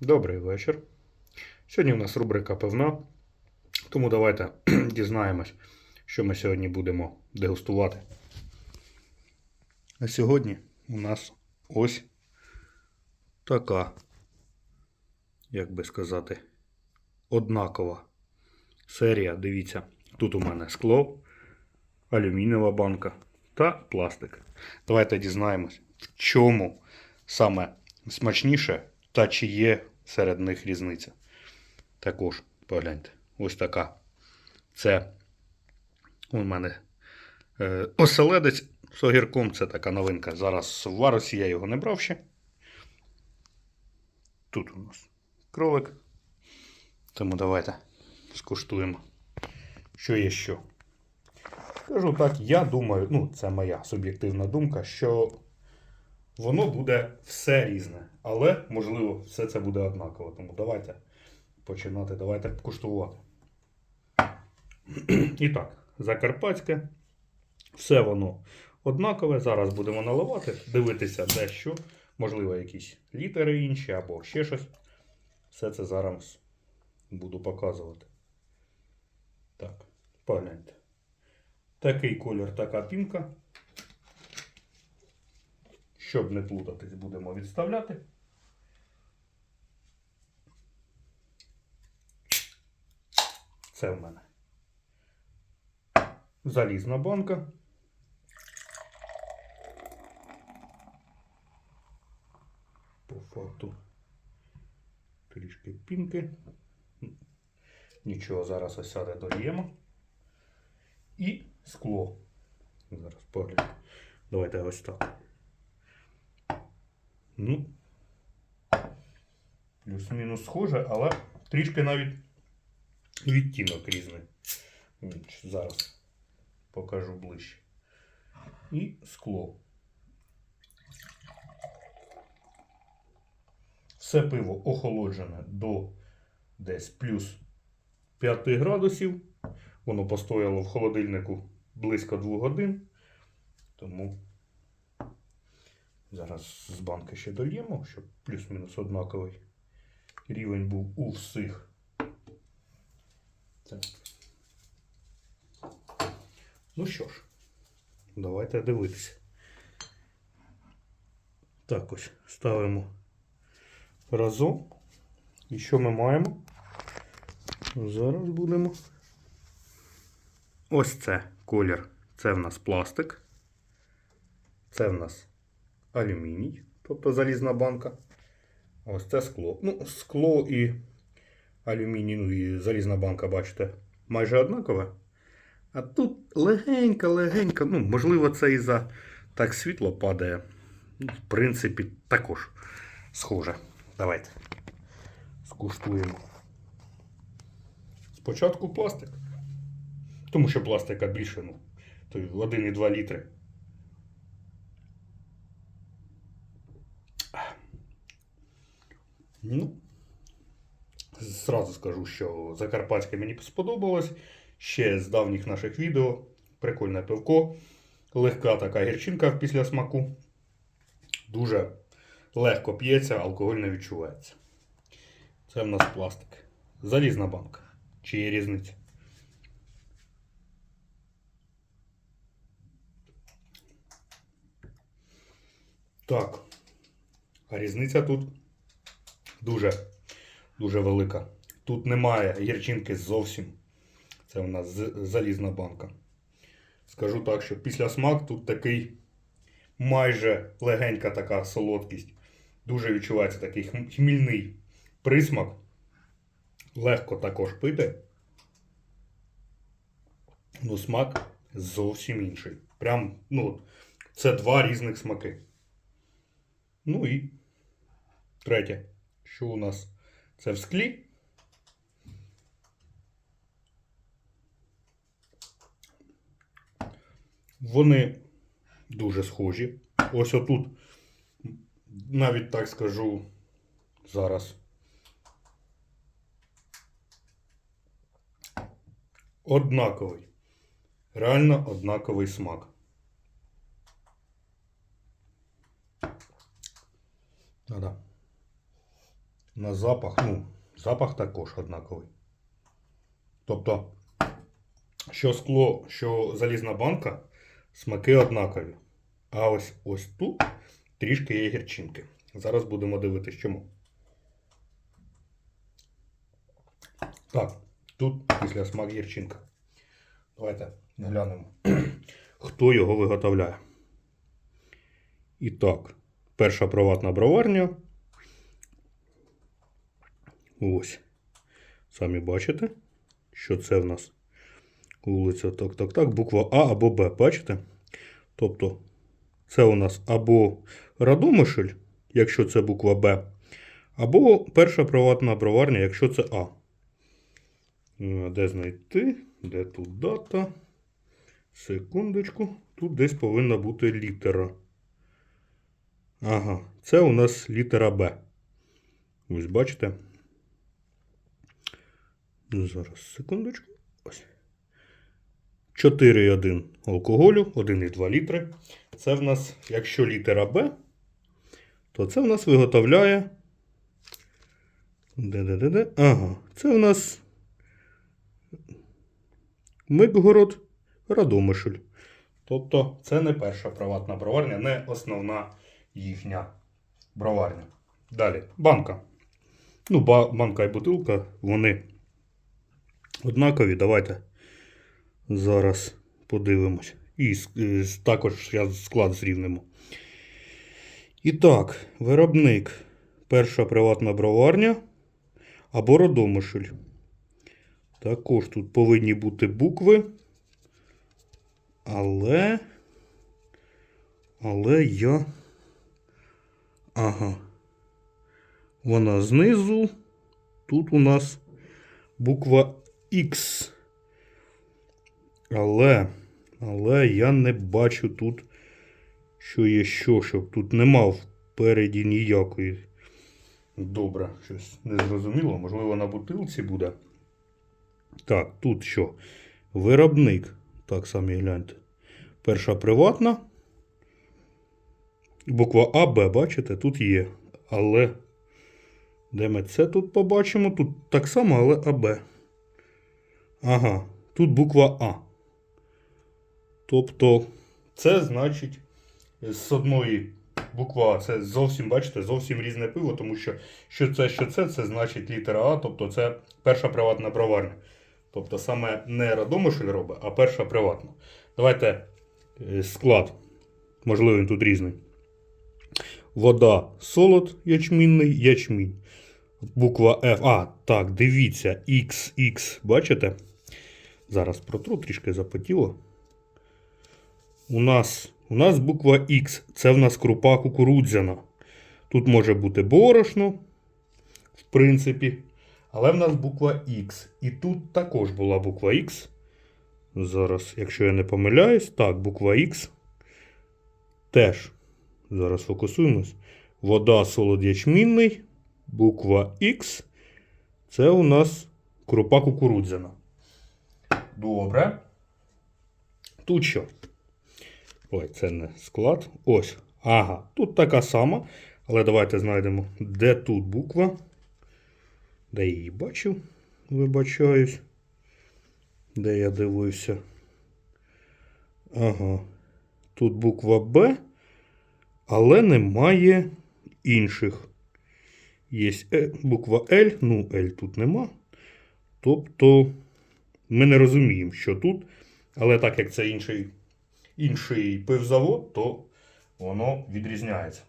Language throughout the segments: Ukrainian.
Добрий вечір. Сьогодні у нас рубрика пивна, тому давайте дізнаємось, що ми сьогодні будемо дегустувати. А сьогодні у нас ось така, як би сказати, однакова серія. Дивіться, тут у мене скло, алюмінієва банка та пластик. Давайте дізнаємось, в чому саме смачніше та чи є серед них різниця. Також погляньте, ось така. Це у мене е, оселедець з огірком. Це така новинка. Зараз в варусі я його не брав ще. Тут у нас кролик. Тому давайте скуштуємо, що є що. Скажу так, я думаю, ну, це моя суб'єктивна думка, що воно буде все різне, але, можливо, все це буде однаково. Тому давайте починати, давайте куштувати. І так, закарпатське. Все воно однакове. Зараз будемо наливати, дивитися дещо. Можливо, якісь літери інші або ще щось. Все це зараз буду показувати. Так, погляньте. Такий колір, така пінка. Щоб не плутатись, будемо відставляти. Це в мене залізна банка. По факту трішки пінки. Нічого, зараз осяде дольємо. І скло. Зараз поглянь. Давайте ось так. Ну, плюс-мінус схоже, але трішки навіть відтінок різний. Зараз покажу ближче. І скло. Все пиво охолоджене до десь плюс 5 градусів. Воно постояло в холодильнику близько 2 годин. Тому Зараз з банки ще дольємо, щоб плюс-мінус однаковий рівень був у всіх. Ну що ж, давайте дивитися. Так ось ставимо разом. І що ми маємо? Зараз будемо. Ось це колір. Це в нас пластик. Це в нас алюміній, тобто залізна банка. Ось це скло. Ну, скло і алюміній, ну і залізна банка, бачите, майже однакове. А тут легенька, легенька, ну, можливо, це і за так світло падає. Ну, В принципі, також схоже. Давайте скуштуємо. Спочатку пластик. Тому що пластика більше, ну, то 1,2 літри. Ну, зразу скажу, що Закарпатське мені сподобалось. Ще з давніх наших відео. Прикольне пивко. Легка така гірчинка після смаку. Дуже легко п'ється, алкоголь не відчувається. Це в нас пластик. Залізна банка. Чи є різниця? Так. А різниця тут дуже, дуже велика. Тут немає гірчинки зовсім. Це у нас залізна банка. Скажу так, що після смак тут такий майже легенька така солодкість. Дуже відчувається такий хмільний присмак. Легко також пити. Ну, смак зовсім інший. Прям, ну, це два різних смаки. Ну і третє, що у нас це в склі. Вони дуже схожі. Ось отут, навіть так скажу зараз. Однаковий. Реально однаковий смак. Да-да. На запах, ну, запах також однаковий. Тобто, що скло, що залізна банка, смаки однакові. А ось ось тут трішки є гірчинки. Зараз будемо дивитися, чому. Так, тут після смак гірчинка. Давайте глянемо, хто його виготовляє. І так, перша приватна броварня. Ось. Самі бачите, що це в нас вулиця так, так, так, буква А або Б, бачите? Тобто, це у нас або Радомишль, якщо це буква Б, або перша приватна броварня, якщо це А. Е, Де знайти? Де тут дата? Секундочку. Тут десь повинна бути літера. Ага, це у нас літера Б. Ось бачите. Зараз, секундочку. Ось. 4,1 алкоголю, 1,2 літри. Це в нас, якщо літера Б, то це в нас виготовляє. Де-де-де-де? Ага, це в нас Микгород Радомишль. Тобто це не перша приватна броварня, не основна їхня броварня. Далі, банка. Ну, банка і бутилка, вони однакові. Давайте зараз подивимось. І е, також зараз склад зрівнимо. І так, виробник. Перша приватна броварня або родомишль. Також тут повинні бути букви. Але. Але я. Ага. Вона знизу. Тут у нас буква X. Але. Але я не бачу тут, що є що, щоб тут нема впереді ніякої. Добре, щось незрозуміло. Можливо, на бутилці буде. Так, тут що? Виробник. Так самі гляньте. Перша приватна. Буква А, Б, бачите, тут є. Але. Де ми це тут побачимо? Тут так само, але АБ. Ага, тут буква А. Тобто, це значить з одної буква А. Це зовсім, бачите, зовсім різне пиво, тому що що це, що це, це значить літера А, тобто це перша приватна броварня. Тобто саме не Радомишль робить, а перша приватна. Давайте е, склад. Можливо, він тут різний. Вода, солод ячмінний, ячмінь. Буква F. А, так, дивіться, XX. Бачите? Зараз протру трішки запотіло. У нас, у нас буква X. Це в нас крупа кукурудзяна. Тут може бути борошно, в принципі. Але в нас буква X. І тут також була буква X. Зараз, якщо я не помиляюсь, так, буква X. Теж. Зараз фокусуємось. Вода солод ячмінний. Буква X. Це у нас крупа кукурудзяна. Добре. Тут що? Ой, це не склад. Ось. Ага, тут така сама. Але давайте знайдемо, де тут буква. Де я її бачив, вибачаюсь. Де я дивився. Ага. Тут буква Б, але немає інших. Є е, буква Л, ну Л тут нема. Тобто ми не розуміємо, що тут. Але так як це інший, інший пивзавод, то воно відрізняється.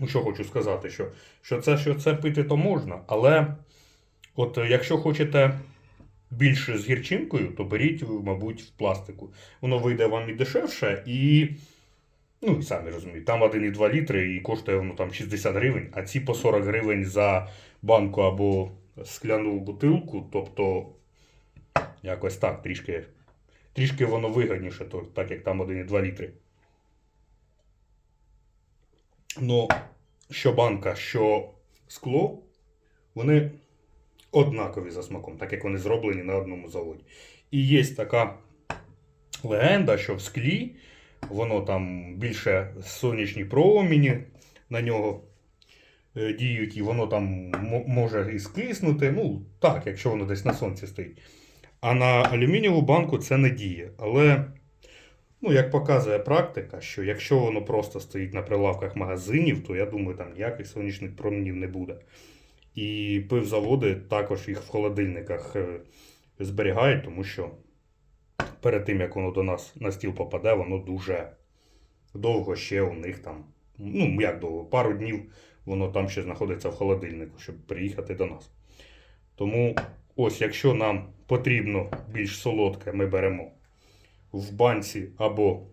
Ну, що хочу сказати, що, що це, що це пити, то можна, але от е, якщо хочете більше з гірчинкою, то беріть, мабуть, в пластику. Воно вийде вам і дешевше, і. Ну, і самі розумієте, там 1,2 літри і коштує воно там 60 гривень, а ці по 40 гривень за банку або скляну бутилку, тобто якось так, трішки, трішки воно вигідніше, то, так як там 1,2 літри. Ну, що банка, що скло, вони однакові за смаком, так як вони зроблені на одному заводі. І є така легенда, що в склі воно там більше сонячні проміні на нього е, діють, і воно там може і скиснути. Ну, так, якщо воно десь на сонці стоїть. А на алюмінієву банку це не діє. Але, ну, як показує практика, що якщо воно просто стоїть на прилавках магазинів, то я думаю, там ніяких сонячних променів не буде. І пивзаводи також їх в холодильниках е, зберігають, тому що перед тим, як воно до нас на стіл попаде, воно дуже довго ще у них там. Ну, як довго, пару днів воно там ще знаходиться в холодильнику, щоб приїхати до нас. Тому ось, якщо нам потрібно більш солодке, ми беремо в банці або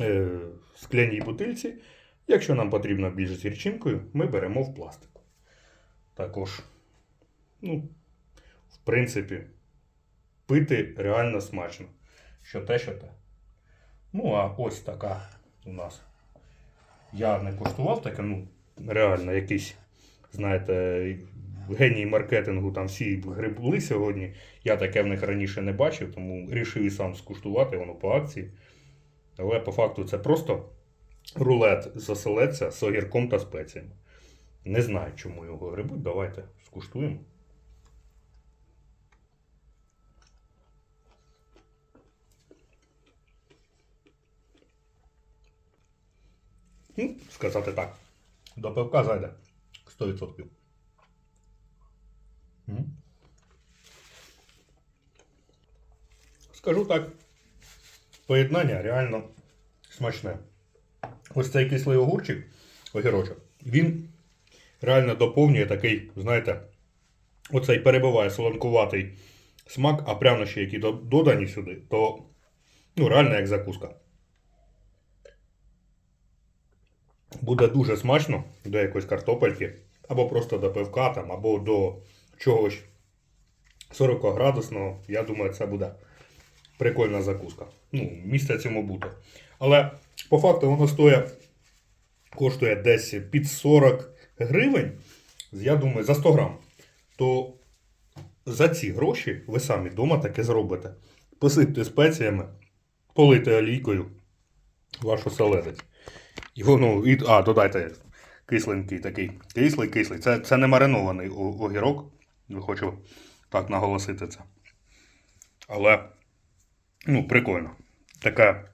е, скляній бутильці. Якщо нам потрібно більш з гірчинкою, ми беремо в пластику. Також, ну, в принципі, пити реально смачно. Що те, що те. Ну, а ось така у нас. Я не коштував таке, ну, реально, якийсь, знаєте, геній маркетингу, там всі грибли сьогодні. Я таке в них раніше не бачив, тому рішив і сам скуштувати, воно по акції. Але по факту це просто рулет з оселедця з огірком та спеціями. Не знаю, чому його грибуть. Давайте скуштуємо. Ну, сказати так. До пивка зайде 100%. Скажу так. Поєднання реально смачне. Ось цей кислий огурчик, огірочок, він реально доповнює такий, знаєте, оцей перебиває солонкуватий смак, а прянощі, які додані сюди, то ну, реально як закуска. Буде дуже смачно до якоїсь картопельки, або просто до пивка, там, або до чогось 40 градусного. Я думаю, це буде прикольна закуска. Ну, місце цьому бути. Але по факту воно стоїть, коштує десь під 40 гривень, я думаю, за 100 грам. То за ці гроші ви самі вдома таке зробите. Посипте спеціями, полийте олійкою вашу селедець. І воно, і, а, додайте кисленький такий. Кислий, кислий. Це, це не маринований огірок. Хочу так наголосити це. Але, ну, прикольно. Таке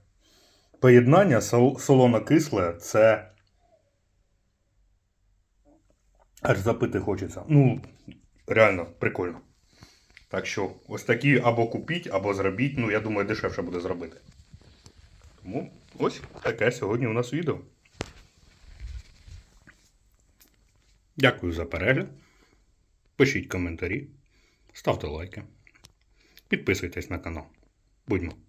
поєднання сол- солоно-кисле це. Аж запити хочеться. Ну, реально прикольно. Так що, ось такі або купіть, або зробіть. Ну, я думаю, дешевше буде зробити. Тому ось таке сьогодні у нас відео. Дякую за перегляд. Пишіть коментарі, ставте лайки. Підписуйтесь на канал. Будьмо!